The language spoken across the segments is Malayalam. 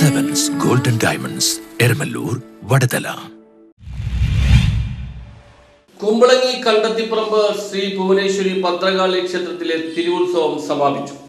ഡയമണ്ട്സ് എരമല്ലൂർ വടതല കുമ്പളങ്ങി കണ്ടത്തിപ്പറമ്പ് ശ്രീ ഭുവനേശ്വരി ഭദ്രകാളി ക്ഷേത്രത്തിലെ തിരുവുത്സവം സമാപിച്ചു.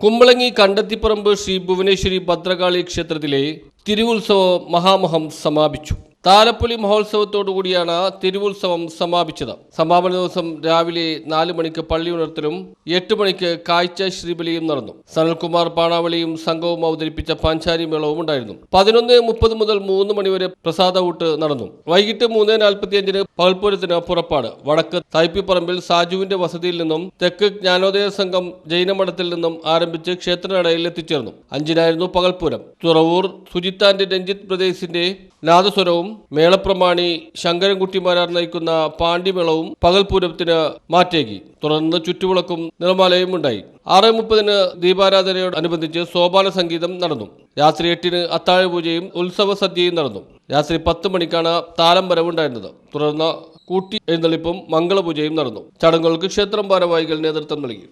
കുമ്പളങ്ങി കണ്ടത്തിപ്പറമ്പ് ശ്രീ ഭുവനേശ്വരി ഭദ്രകാളി ക്ഷേത്രത്തിലെ തിരുവുത്സവ മഹാമഹം സമാപിച്ചു. താലപ്പൊലി മഹോത്സവത്തോടുകൂടിയാണ് തിരുവുത്സവം സമാപിച്ചത്. സമാപന ദിവസം രാവിലെ നാല് മണിക്ക് പള്ളി ഉണർത്തലും എട്ട് മണിക്ക് കാഴ്ച ശ്രീബലിയും നടന്നു. സനൽകുമാർ പാണാവളിയും സംഘവും അവതരിപ്പിച്ച പാഞ്ചാരി മേളവും ഉണ്ടായിരുന്നു. പതിനൊന്ന് മുപ്പത് മുതൽ മൂന്ന് മണിവരെ പ്രസാദ ഊട്ട് നടന്നു. വൈകിട്ട് മൂന്ന് നാൽപ്പത്തിയഞ്ചിന് പകൽപ്പൂരത്തിന് പുറപ്പാട് വടക്ക് തൈപ്പിപ്പറമ്പിൽ സാജുവിന്റെ വസതിയിൽ നിന്നും തെക്ക് ജ്ഞാനോദയ സംഘം ജൈനമഠത്തിൽ നിന്നും ആരംഭിച്ച് ക്ഷേത്രനടയിൽ എത്തിച്ചേർന്നു. അഞ്ചിനായിരുന്നു പകൽപ്പൂരം. തുറവൂർ സുജിത്താന്റെ രഞ്ജിത്ത് പ്രദേശിന്റെ നാദസ്വരവും മേളപ്രമാണി ശങ്കരൻകുട്ടിമാരാർ നയിക്കുന്ന പാണ്ഡിമേളവും പകൽപൂരത്തിന് മാറ്റേകി. തുടർന്ന് ചുറ്റുവിളക്കും നിറമാലയും ഉണ്ടായി. ആറ് മുപ്പതിന് ദീപാരാധനയോടനുബന്ധിച്ച് സോപാന സംഗീതം നടന്നു. രാത്രി എട്ടിന് അത്താഴ പൂജയും ഉത്സവ സദ്യയും നടന്നു. രാത്രി പത്ത് മണിക്കാണ് താലം വരവുണ്ടായിരുന്നത്. തുടർന്ന് കൂട്ടി എഴുന്നള്ളിപ്പും മംഗളപൂജയും നടന്നു. ചടങ്ങുകൾക്ക് ക്ഷേത്രം ഭാരവാഹികൾ നേതൃത്വം നൽകി.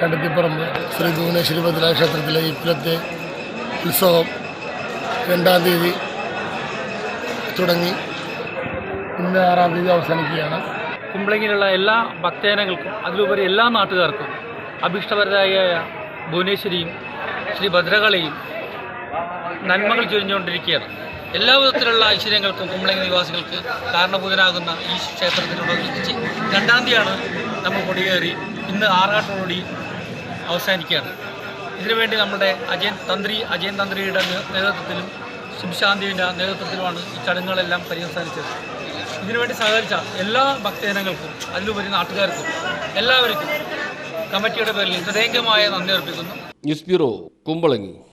കണ്ടത്തിപ്പറമ്പ് ശ്രീ ഭുവനേശ്വരി ഭദ്ര ക്ഷേത്രത്തിലെ ഇപ്പോഴത്തെ ഉത്സവം രണ്ടാം തീയതി തുടങ്ങി. ഇന്ന് ആറാം തീയതി അവസാനിക്കുകയാണ്. കുമ്പളങ്ങിലുള്ള എല്ലാ ഭക്തജനങ്ങൾക്കും അതിലുപരി എല്ലാ നാട്ടുകാർക്കും അഭീഷ്ടപരരായ ഭുവനേശ്വരിയും ശ്രീ ഭദ്രകളെയും നന്മകൾ ചൊരിഞ്ഞുകൊണ്ടിരിക്കുകയാണ്. എല്ലാ വിധത്തിലുള്ള ഐശ്വര്യങ്ങൾക്കും കുമ്പളങ്ങി നിവാസികൾക്ക് കാരണഭൂതനാകുന്ന ഈ ക്ഷേത്രത്തിനോടനുബന്ധിച്ച് രണ്ടാം തീയതിയാണ് നമ്മൾ കൊടിയേറി ഇന്ന് ആറാട്ടോടി അവസാനിക്കുകയാണ്. ഇതിനുവേണ്ടി നമ്മുടെ അജയൻ തന്ത്രി അജയൻ തന്ത്രിയുടെ നേതൃത്വത്തിലും ശിവശാന്തിയുടെ നേതൃത്വത്തിലുമാണ് ഈ ചടങ്ങുകളെല്ലാം പര്യവസാനിച്ചത് ഇതിനുവേണ്ടി സഹകരിച്ച എല്ലാ ഭക്തജനങ്ങൾക്കും അതിലുപരി നാട്ടുകാർക്കും എല്ലാവർക്കും കമ്മിറ്റിയുടെ പേരിൽ ഹൃദയംഗമായ നന്ദി അർപ്പിക്കുന്നു. News bureau Kumbalangi.